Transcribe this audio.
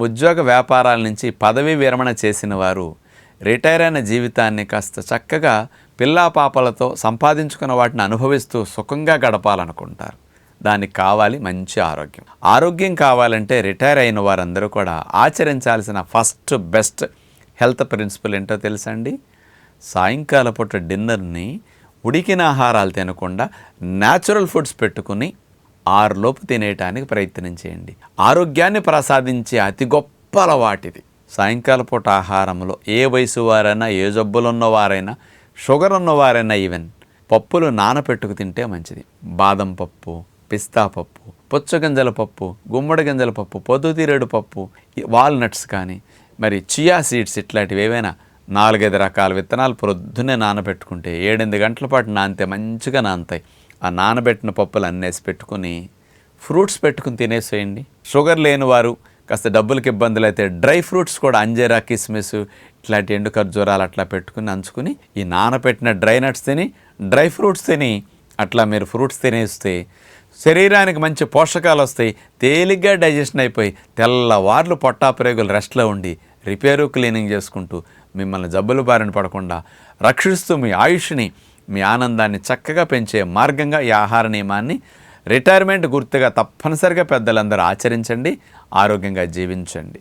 ఉద్యోగ వ్యాపారాల నుంచి పదవీ విరమణ చేసిన వారు రిటైర్ అయిన జీవితాన్ని కాస్త చక్కగా పిల్లా పాపలతో సంపాదించుకున్న వాటిని అనుభవిస్తూ సుఖంగా గడపాలనుకుంటారు. దానికి కావాలి మంచి ఆరోగ్యం. ఆరోగ్యం కావాలంటే రిటైర్ అయిన వారందరూ కూడా ఆచరించాల్సిన ఫస్ట్ బెస్ట్ హెల్త్ ప్రిన్సిపల్ ఏంటో తెలుసా అండి సాయంకాల పూట డిన్నర్ని ఉడికిన ఆహారాలు తినకుండా న్యాచురల్ ఫుడ్స్ పెట్టుకుని ఆరులోపు తినేయటానికి ప్రయత్నం చేయండి. ఆరోగ్యాన్ని ప్రసాదించే అతి గొప్ప అలవాటిది సాయంకాల పూట ఆహారంలో ఏ వయసు వారైనా ఏ జబ్బులున్న వారైనా షుగర్ ఉన్నవారైనా ఈవెన్ పప్పులు నానపెట్టుకు తింటే మంచిది. బాదం పప్పు పిస్తా పప్పు పుచ్చగింజల పప్పు గుమ్మడి గింజల పప్పు పొద్దుతీరేడు పప్పు వాల్నట్స్ కానీ మరి చియా సీడ్స్ ఇట్లాంటివి ఏవైనా నాలుగైదు రకాల విత్తనాలు ప్రొద్దునే నానబెట్టుకుంటే ఏడెనిమిది గంటల పాటు నానితే మంచిగా నానతాయి. ఆ నానబెట్టిన పప్పులు అన్నేసి పెట్టుకుని ఫ్రూట్స్ పెట్టుకుని తినేసేయండి. షుగర్ లేని వారు కాస్త డబ్బులకి ఇబ్బందులు అయితే డ్రై ఫ్రూట్స్ కూడా అంజేరా కిస్మిస్ ఇట్లాంటి ఎండు ఖర్జూరాలు అట్లా పెట్టుకుని అంచుకుని ఈ నానబెట్టిన డ్రై నట్స్ తిని డ్రై ఫ్రూట్స్ తిని అట్లా మీరు ఫ్రూట్స్ తినేస్తే శరీరానికి మంచి పోషకాలు వస్తాయి తేలిగ్గా డైజెషన్ అయిపోయి తెల్లవార్లు పొట్టాప్రేగులు రెస్ట్లో ఉండి రిపేరు క్లీనింగ్ చేసుకుంటూ మిమ్మల్ని జబ్బులు బారిన పడకుండా రక్షిస్తూ మీ ఆయుష్ని మీ ఆనందాన్ని చక్కగా పెంచే మార్గంగా ఈ ఆహార నియమాన్ని రిటైర్మెంట్ గుర్తుగా తప్పనిసరిగా పెద్దలందరూ ఆచరించండి ఆరోగ్యంగా జీవించండి.